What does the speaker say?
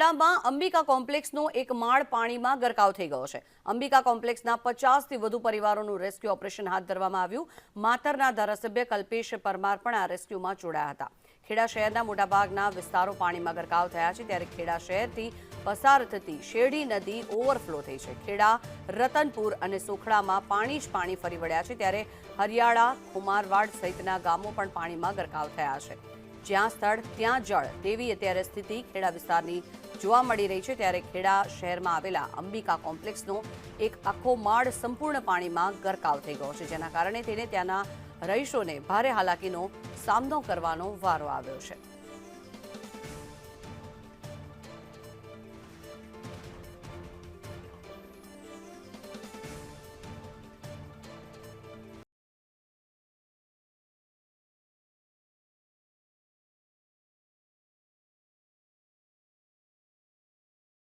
ખેડામાં અંબિકા કોમ્પ્લેક્સનો એક માળ પાણીમાં ગરકાવ થઈ ગયો છે. અંબિકા કોમ્પ્લેક્સના પચાસથી વધુ પરિવારોનું રેસ્ક્યુ ઓપરેશન હાથ ધરવામાં આવ્યું. માતરના ધારાસભ્ય કલ્પેશ પરમાર પણ આ રેસ્ક્યુમાં જોડાયા હતા. ખેડા શહેરના મોટાભાગના વિસ્તારો પાણીમાં ગરકાવ થયા છે. ત્યારે ખેડા શહેરથી પસાર થતી શેરડી નદી ઓવરફ્લો થઈ છે. ખેડા, રતનપુર અને સોખડામાં પાણી જ પાણી ફરી વળ્યા છે. ત્યારે હરિયાળા કુમારવાડ સહિતના ગામો પણ પાણીમાં ગરકાવ થયા છે. જ્યાં સ્થળ, ત્યાં જળ. તેવી અત્યારે સ્થિતિ ખેડા વિસ્તારની જોવા મળી રહી છે. ત્યારે ખેડા શહેરમાં આવેલા અંબિકા કોમ્પ્લેક્સનો એક આખો માળ સંપૂર્ણ પાણીમાં ગરકાવ થઈ ગયો છે, જેના કારણે તેને ત્યાંના રહીશોને ભારે હાલાકીનો સામનો કરવાનો વારો આવ્યો છે.